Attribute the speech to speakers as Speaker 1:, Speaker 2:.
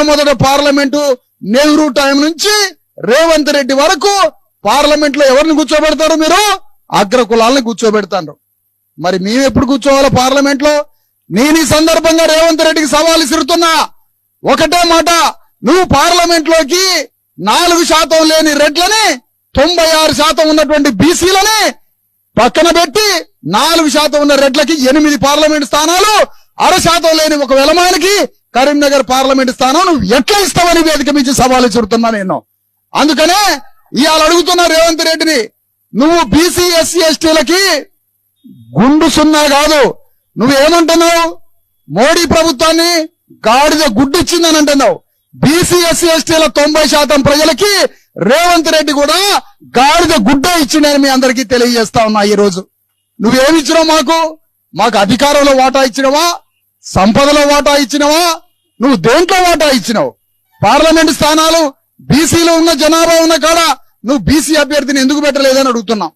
Speaker 1: మొట్టమొదటి parliament Nehru time నుంచి రేవంత్ రెడ్డి వరకు పార్లమెంట్లో ఎవరిని కూర్చోబెడతారు మీరు? అగ్ర కులాలను కూర్చోబెడతారు. మరి మేము ఎప్పుడు కూర్చోవాలా పార్లమెంట్లో నేను ఈ సందర్భంగా రేవంత్ రెడ్డికి సవాల్ విసురుతున్నా. ఒకటే మాట నువ్వు పార్లమెంట్లోకి నాలుగు శాతం లేని రెడ్లని తొంభై ఆరు శాతం ఉన్నటువంటి బీసీలని పక్కన పెట్టి నాలుగు శాతం ఉన్న రెడ్లకి ఎనిమిది పార్లమెంట్ స్థానాలు అర శాతం లేని ఒక వెలమానికి కరీంనగర్ పార్లమెంట్ స్థానం నువ్వు ఎట్లా ఇస్తావని వేదిక మించి సవాలు చూడుతున్నా నేను. అందుకనే ఇవాళ అడుగుతున్నా రేవంత్ రెడ్డిని నువ్వు బీసీ ఎస్సీ ఎస్టీలకి గుండు సున్నా కాదు. నువ్వేమంటున్నావు? మోడీ ప్రభుత్వాన్ని గాడిద గుడ్డిచ్చిందని అంటున్నావు. బీసీ ఎస్సీ ఎస్టీల తొంభై శాతం ప్రజలకి రేవంత్ రెడ్డి కూడా గాడిద గుడ్డ ఇచ్చిండని మీ అందరికీ తెలియజేస్తా ఉన్నా ఈ రోజు నువ్వేమిచ్చినావు మాకు? మాకు అధికారంలో వాటా ఇచ్చినవా? సంపదలో వాటా ఇచ్చినవా? నువ్వు దేంట్లో వాటా ఇచ్చినావు? పార్లమెంట్ స్థానాలు బీసీలో ఉన్న జనాభా ఉన్న కాడ నువ్వు బీసీ అభ్యర్థిని ఎందుకు పెట్టలేదని అడుగుతున్నావు